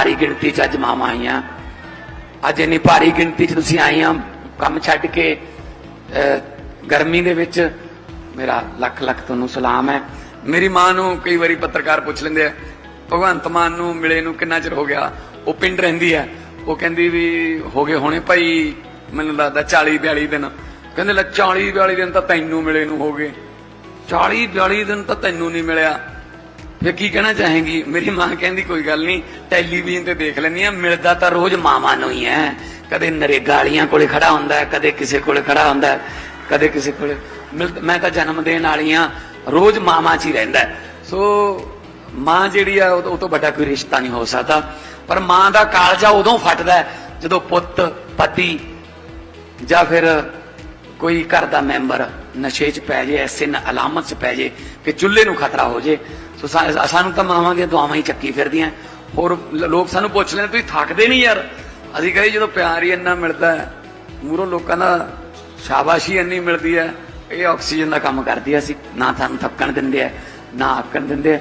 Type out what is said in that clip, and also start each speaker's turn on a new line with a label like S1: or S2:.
S1: ਭਾਰੀ ਗਿਣਤੀ ਚ ਅੱਜ ਮਾਵਾਂ ਆਈਆਂ। ਅੱਜ ਇੰਨੀ ਭਾਰੀ ਗਿਣਤੀ ਚ ਤੁਸੀਂ ਆਈਆਂ ਕੰਮ ਛੱਡ ਕੇ ਗਰਮੀ ਦੇ ਵਿੱਚ। ਮੇਰਾ ਲੱਖ ਲੱਖ ਤੁਹਾਨੂੰ ਸਲਾਮ ਹੈ। ਮੇਰੀ ਮਾਂ ਨੂੰ ਕਈ ਵਾਰੀ ਪੱਤਰਕਾਰ ਪੁੱਛ ਲੈਂਦੇ ਆ, ਭਗਵੰਤ ਮਾਨ ਨੂੰ ਮਿਲੇ ਨੂੰ ਕਿੰਨਾ ਚਿਰ ਹੋ ਗਿਆ? ਉਹ ਪਿੰਡ ਰਹਿੰਦੀ ਹੈ। ਉਹ ਕਹਿੰਦੀ ਵੀ ਹੋ ਗਏ ਹੋਣੇ ਭਾਈ, ਮੈਨੂੰ ਲੱਗਦਾ 40 42 ਦਿਨ। ਕਹਿੰਦੇ ਲੈ 40 42 ਦਿਨ ਤਾਂ ਤੈਨੂੰ ਮਿਲੇ ਨੂੰ ਹੋ ਗਏ। 40 42 ਦਿਨ ਤਾਂ ਤੈਨੂੰ ਨਹੀਂ ਮਿਲਿਆ। ਫਿਰ ਕੀ ਕਹਿਣਾ ਚਾਹੇਗੀ? ਮੇਰੀ ਮਾਂ ਕਹਿੰਦੀ, ਕੋਈ ਗੱਲ ਨਹੀਂ ਟੈਲੀਵਿਜ਼ਨ ਤੇ ਦੇਖ ਲੈਂਦੀ ਆ ਮਿਲਦਾ ਤਾਂ ਰੋਜ਼ ਮਾਵਾਂ ਨੂੰ ਹੀ ਹੈ। ਕਦੇ ਨਰੇਗਾ ਵਾਲੀਆਂ ਕੋਲੇ ਖੜਾ ਹੁੰਦਾ ਕਦੇ ਕਿਸੇ ਕੋਲੇ ਖੜਾ ਹੁੰਦਾ ਕਦੇ ਕਿਸੇ ਕੋਲੇ ਮੈਂ ਤਾਂ ਜਨਮ ਦੇਣ ਵਾਲੀਆਂ ਰੋਜ਼ ਮਾਵਾਂ 'ਚ ਹੀ ਰਹਿੰਦਾ ਸੋ ਮਾਂ ਜਿਹੜੀ ਆ, ਉਹ ਤੋਂ- ਵੱਡਾ ਕੋਈ ਰਿਸ਼ਤਾ ਨਹੀਂ ਹੋ ਸਕਦਾ। ਪਰ ਮਾਂ ਦਾ ਕਾਲਜਾ ਉਦੋਂ ਫਟਦਾ ਜਦੋਂ ਪੁੱਤ, ਪਤੀ ਜਾਂ ਫਿਰ ਕੋਈ ਘਰ ਦਾ ਮੈਂਬਰ ਨਸ਼ੇ 'ਚ ਪੈ ਜੇ, ਐਸੇ ਅਲਾਮਤ 'ਚ ਪੈ ਜੇ ਕਿ ਚੁੱਲ੍ਹੇ ਨੂੰ ਖਤਰਾ ਹੋ ਜੇ। ਸੋ ਸਾਨੂੰ ਤਾਂ ਮਾਵਾਂ ਦੀਆਂ ਦੁਆਵਾਂ ਹੀ ਚੱਕੀ ਫਿਰਦੀਆਂ। ਹੋਰ ਲੋਕ ਸਾਨੂੰ ਪੁੱਛ ਲੈਂਦੇ ਤੁਸੀਂ ਥੱਕਦੇ ਨਹੀਂ ਯਾਰ? ਅਸੀਂ ਕਹਿੰਦੇ ਜਦੋਂ ਪਿਆਰ ਹੀ ਇੰਨਾ ਮਿਲਦਾ ਹੈ ਮੂਰੋਂ ਲੋਕਾਂ ਦਾ ਸ਼ਾਬਾਸ਼ੀ ਇੰਨੀ ਮਿਲਦੀ ਹੈ, ਇਹ ਆਕਸੀਜਨ ਦਾ ਕੰਮ ਕਰਦੀ ਹੈ ਅਸੀਂ। ਨਾ ਸਾਨੂੰ ਥੱਕਣ ਦਿੰਦੇ ਆ ਨਾ ਆਕਣ ਦਿੰਦੇ ਆ